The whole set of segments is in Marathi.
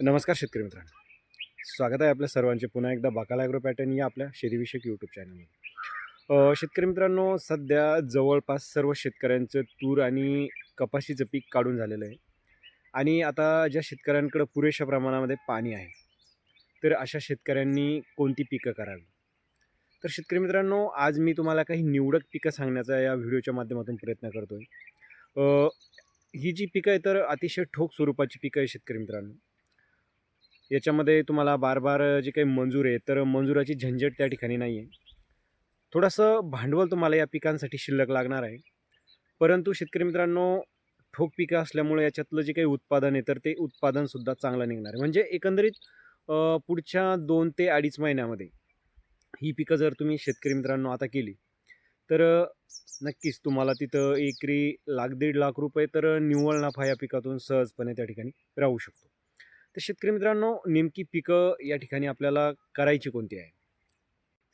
नमस्कार शेतकरी मित्रांनो. स्वागत आहे आपल्या सर्वांचे. पुन्हा एकदा बाकाला ॲग्रो पॅटर्न या आपल्या शेतीविषयक यूट्यूब चॅनलमध्ये शेतकरी मित्रांनो सध्या जवळपास सर्व शेतकऱ्यांचं तूर आणि कपाशीचं पीक काढून झालेलं आहे. आणि आता ज्या शेतकऱ्यांकडं पुरेशा प्रमाणामध्ये पाणी आहे तर अशा शेतकऱ्यांनी कोणती पिकं करावी? तर शेतकरी मित्रांनो आज मी तुम्हाला काही निवडक पिकं सांगण्याचा या व्हिडिओच्या माध्यमातून प्रयत्न करतो आहे ही जी पिकं आहे तर अतिशय ठोक स्वरूपाची पिकं आहे शेतकरी मित्रांनो. याच्यामध्ये तुम्हाला बार बार जे काही मंजूर आहे तर मंजुराची झंझट त्या ठिकाणी नाही आहे थोडंसं भांडवल तुम्हाला या पिकांसाठी शिल्लक लागणार आहे. परंतु शेतकरी मित्रांनो ठोक पिकं असल्यामुळे याच्यातलं जे काही उत्पादन आहे तर ते उत्पादनसुद्धा चांगलं निघणार आहे. म्हणजे एकंदरीत पुढच्या दोन ते अडीच महिन्यामध्ये ही पिकं जर तुम्ही शेतकरी मित्रांनो आता केली तर नक्कीच तुम्हाला तिथं एकरी लाख दीड लाख रुपये तर निव्वळ नफा या पिकातून सहजपणे त्या ठिकाणी राहू शकतो. तर शेतकरी मित्रांनो नेमकी पिकं या ठिकाणी आपल्याला करायची कोणती आहे?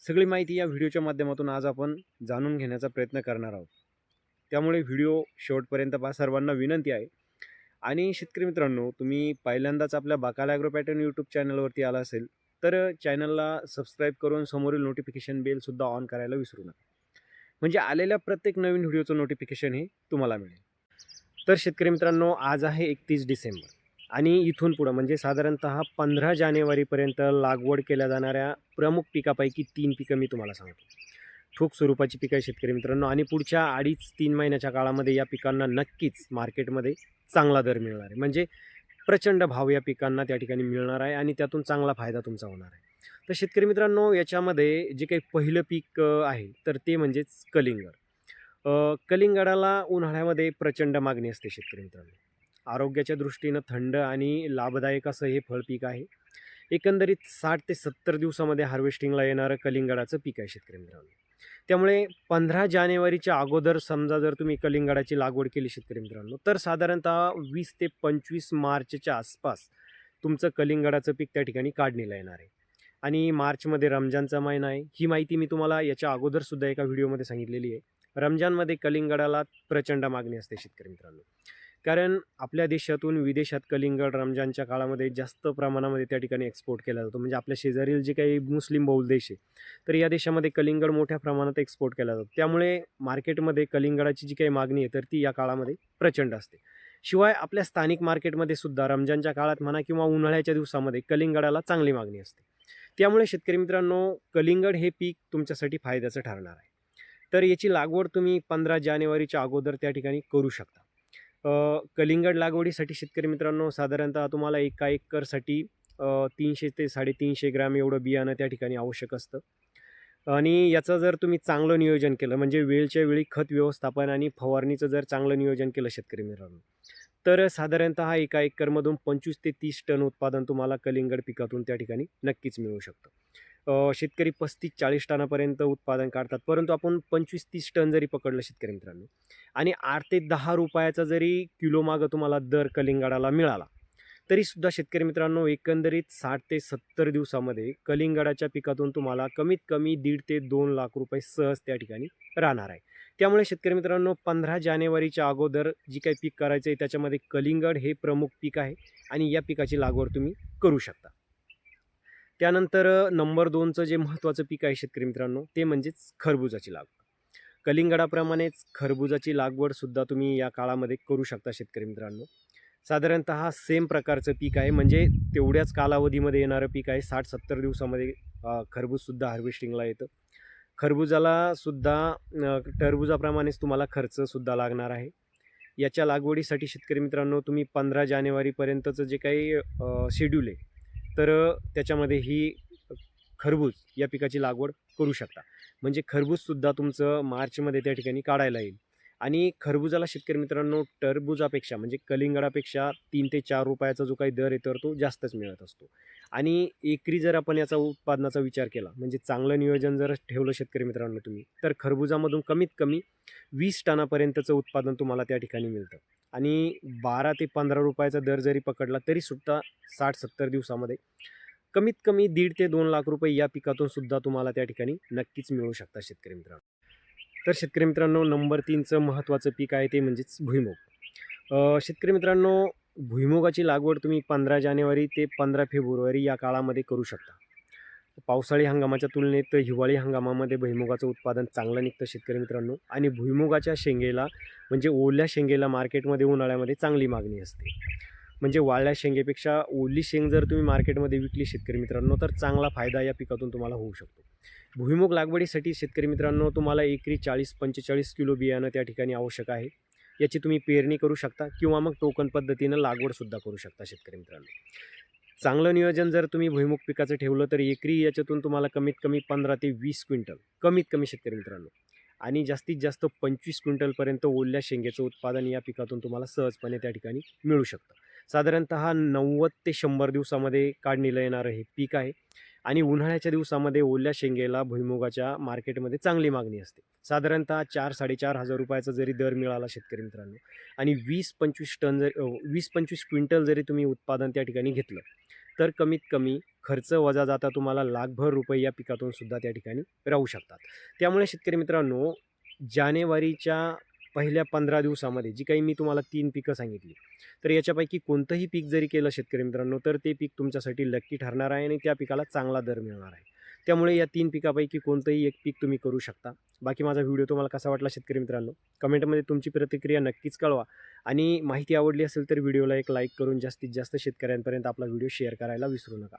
सगळी माहिती या व्हिडिओच्या माध्यमातून आज आपण जाणून घेण्याचा प्रयत्न करणार आहोत. त्यामुळे व्हिडिओ शेवटपर्यंत पहा. सर्वांना विनंती आहे. आणि शेतकरी मित्रांनो तुम्ही पहिल्यांदाच आपल्या बाकाला ॲग्रो पॅटर्न यूट्यूब चॅनलवरती आला असेल तर चॅनलला सबस्क्राईब करून समोरील नोटिफिकेशन बेलसुद्धा ऑन करायला विसरू नका. म्हणजे आलेल्या प्रत्येक नवीन व्हिडिओचं नोटिफिकेशन हे तुम्हाला मिळेल. तर शेतकरी मित्रांनो आज आहे एकतीस डिसेंबर. आणि इथून पुढं म्हणजे साधारणतः पंधरा जानेवारीपर्यंत लागवड केल्या जाणाऱ्या प्रमुख पिकापैकी तीन पिकं मी तुम्हाला सांगतो. ठोक स्वरूपाची पिकं आहे शेतकरी मित्रांनो आणि पुढच्या अडीच तीन महिन्याच्या काळामध्ये या पिकांना नक्कीच मार्केटमध्ये चांगला दर मिळणार आहे. म्हणजे प्रचंड भाव या पिकांना त्या ठिकाणी मिळणार आहे आणि त्यातून चांगला फायदा तुमचा होणार आहे. तर शेतकरी मित्रांनो याच्यामध्ये जे काही पहिलं पीक आहे तर ते म्हणजेच कलिंगड. कलिंगडाला उन्हाळ्यामध्ये प्रचंड मागणी असते शेतकरी मित्रांनो. आरोग्याच्या दृष्टीनं थंड आणि लाभदायक असं हे फळपीक आहे. एकंदरीत साठ ते सत्तर दिवसामध्ये हार्वेस्टिंगला येणारं कलिंगडाचं पीक आहे शेतकरी मित्रांनो. त्यामुळे पंधरा जानेवारीच्या अगोदर समजा जर तुम्ही कलिंगडाची लागवड केली शेतकरी मित्रांनो तर साधारणतः वीस ते पंचवीस मार्चच्या आसपास तुमचं कलिंगडाचं पीक त्या ठिकाणी काढणीला येणार आहे. आणि मार्चमध्ये रमजानचा महिना आहे. ही माहिती मी तुम्हाला याच्या अगोदरसुद्धा एका व्हिडिओमध्ये सांगितलेली आहे. रमजानमध्ये कलिंगडाला प्रचंड मागणी असते शेतकरी मित्रांनो. कारण आपल्या देशातून विदेशात कलिंगड रमजानच्या काळामध्ये जास्त प्रमाणामध्ये त्या ठिकाणी एक्सपोर्ट केला जातो. म्हणजे आपल्या शेजारील जे काही मुस्लिम बहुल देश आहे तर या देशामध्ये कलिंगड मोठ्या प्रमाणात एक्सपोर्ट केला जातो. त्यामुळे मार्केटमध्ये कलिंगडाची जी काही मागणी आहे तर ती या काळामध्ये प्रचंड असते. शिवाय आपल्या स्थानिक मार्केटमध्ये सुद्धा रमजानच्या काळात म्हणा किंवा उन्हाळ्याच्या दिवसामध्ये कलिंगडाला चांगली मागणी असते. त्यामुळे शेतकरी मित्रांनो कलिंगड हे पीक तुमच्यासाठी फायद्याचं ठरणार आहे. तर याची लागवड तुम्ही पंधरा जानेवारीच्या अगोदर त्या ठिकाणी करू शकता. कलिंगड लागवडीसाठी शेतकरी मित्रांनो साधारणतः तुम्हाला एका एकरसाठी तीनशे ते साडेतीनशे ग्रॅम एवढं बियाणं त्या ठिकाणी आवश्यक असतं. आणि याचं जर तुम्ही चांगलं नियोजन केलं म्हणजे वेळच्या वेळी खत व्यवस्थापन आणि फवारणीचं जर चांगलं नियोजन केलं शेतकरी मित्रांनो तर साधारणतः एका एकरमधून पंचवीस ते तीस टन उत्पादन तुम्हाला कलिंगड पिकातून त्या ठिकाणी नक्कीच मिळू शकतं. शेतकरी पस्तीस चाळीस टनापर्यंत उत्पादन काढतात. परंतु आपण पंचवीस तीस टन जरी पकडलं शेतकरी मित्रांनो आणि आठ ते दहा रुपयाचा जरी किलो मागं तुम्हाला दर कलिंगडाला मिळाला तरीसुद्धा शेतकरी मित्रांनो एकंदरीत साठ ते सत्तर दिवसामध्ये कलिंगडाच्या पिकातून तुम्हाला कमीत कमी दीड ते दोन लाख रुपये सहज त्या ठिकाणी राहणार आहे. त्यामुळे शेतकरी मित्रांनो पंधरा जानेवारीच्या अगोदर जी काही पीक करायचं आहे त्याच्यामध्ये कलिंगड हे प्रमुख पीक आहे आणि या पिकाची लागवड तुम्ही करू शकता. त्यानंतर नंबर दोनचं जे महत्त्वाचं पीक आहे शेतकरी मित्रांनो ते म्हणजेच खरबुजाची लागवड. कलिंगडाप्रमाणेच खरबुजाची लागवडसुद्धा तुम्ही या काळामध्ये करू शकता शेतकरी मित्रांनो. साधारणतः हा सेम प्रकारचं पीक आहे म्हणजे तेवढ्याच कालावधीमध्ये येणारं पीक आहे साठ सत्तर दिवसामध्ये खरबूजसुद्धा हार्वेस्टिंगला येतं. खरबुजाला सुद्धा टरबुजाप्रमाणेच तुम्हाला खर्चसुद्धा लागणार आहे. याच्या लागवडीसाठी शेतकरी मित्रांनो तुम्ही पंधरा जानेवारीपर्यंतचं जे काही शेड्यूल आहे तर त्याच्यामध्ये ही खरबूज या पिकाची लागवड करू शकता. म्हणजे खरबूजसुद्धा तुमचं मार्चमध्ये त्या ठिकाणी काढायला येईल. आणि खरबुजाला शेतकरी मित्रांनो टरबुजापेक्षा म्हणजे कलिंगडापेक्षा तीन ते चार रुपयाचा जो काही दर आहे तर तो जास्तच मिळत असतो. आणि एकरी जर आपण याचा उत्पादनाचा विचार केला म्हणजे चांगलं नियोजन जर ठेवलं शेतकरी मित्रांनो तुम्ही तर खरबुजामधून कमीत कमी वीस टनापर्यंतचं उत्पादन तुम्हाला त्या ठिकाणी मिळतं. आणि बारा ते पंधरा रुपयाचा दर जरी पकडला तरीसुद्धा साठ सत्तर दिवसामध्ये कमीत कमी दीड ते दोन लाख रुपये या पिकातून सुद्धा तुम्हाला त्या ठिकाणी नक्कीच मिळू शकता शेतकरी मित्रांनो. तर शेतकरी मित्रांनो नंबर तीनचं महत्त्वाचं पीक आहे ते म्हणजेच भुईमुग. शेतकरी मित्रांनो भुईमुगाची लागवड तुम्ही पंधरा जानेवारी ते पंधरा फेब्रुवारी या काळामध्ये करू शकता. पावसाळी हंगामाच्या तुलनेत हिवाळी हंगामामध्ये भुईमुगाचं उत्पादन चांगलं निघतं शेतकरी मित्रांनो. आणि भुईमुगाच्या शेंगेला म्हणजे ओल्या शेंगेला मार्केटमध्ये उन्हाळ्यामध्ये चांगली मागणी असते. म्हणजे वाळल्या शेंगेपेक्षा ओली शेंग जर तुम्ही मार्केटमध्ये विकली शेतकरी मित्रांनो तर चांगला फायदा या पिकातून तुम्हाला होऊ शकतो. भुईमुग लागवडीसाठी शेतकरी मित्रांनो तुम्हाला एकरी चाळीस पंचेचाळीस किलो बियाणं त्या ठिकाणी आवश्यक आहे. याची तुम्ही पेरणी करू शकता किंवा मग टोकन पद्धतीनं लागवडसुद्धा करू शकता शेतकरी मित्रांनो. चांगलं नियोजन जर तुम्ही भुईमुग पिकाचं ठेवलं तर एकरी याच्यातून तुम्हाला कमीत कमी पंधरा ते वीस क्विंटल कमीत कमी शेतकरी मित्रांनो. आणि जास्तीत जास्त पंचवीस क्विंटलपर्यंत ओल्या शेंगेचं उत्पादन या पिकातून तुम्हाला सहजपणे त्या ठिकाणी मिळू शकतं. साधारणतः नव्वद ते शंभर दिवसामध्ये काढणीला येणारं हे पीक आहे. आणि उन्हाळ्याच्या दिवसामध्ये ओल्या शेंगेला भुईमुगाच्या मार्केटमध्ये चांगली मागणी असते. साधारणतः चार साडेचार हजार रुपयाचा जरी दर मिळाला शेतकरी मित्रांनो आणि वीस पंचवीस टन जर वीस पंचवीस क्विंटल जरी तुम्ही उत्पादन त्या ठिकाणी घेतलं तर कमीत कमी खर्च वजा जाता तुम्हाला लाखभर रुपये या पिकातून सुद्धा त्या ठिकाणी राहू शकतात. त्यामुळे शेतकरी मित्रांनो जानेवारीच्या पहिल्या पंधरा दिवसामध्ये जी काही मी तुम्हाला तीन पिकं सांगितली तर याच्यापैकी कोणतंही पीक जरी केलं शेतकरी मित्रांनो तर ते पीक तुमच्यासाठी लक्की ठरणार आहे आणि त्या पिकाला चांगला दर मिळणार आहे. त्यामुळे या तीन पिकापैकी कोणतंही एक पीक तुम्ही करू शकता. बाकी माझा व्हिडिओ तुम्हाला कसा वाटला शेतकरी मित्रांनो? कमेंटमध्ये तुमची प्रतिक्रिया नक्कीच कळवा. आणि माहिती आवडली असेल तर व्हिडिओला एक लाईक करून जास्तीत जास्त शेतकऱ्यांपर्यंत आपला व्हिडिओ शेअर करायला विसरू नका.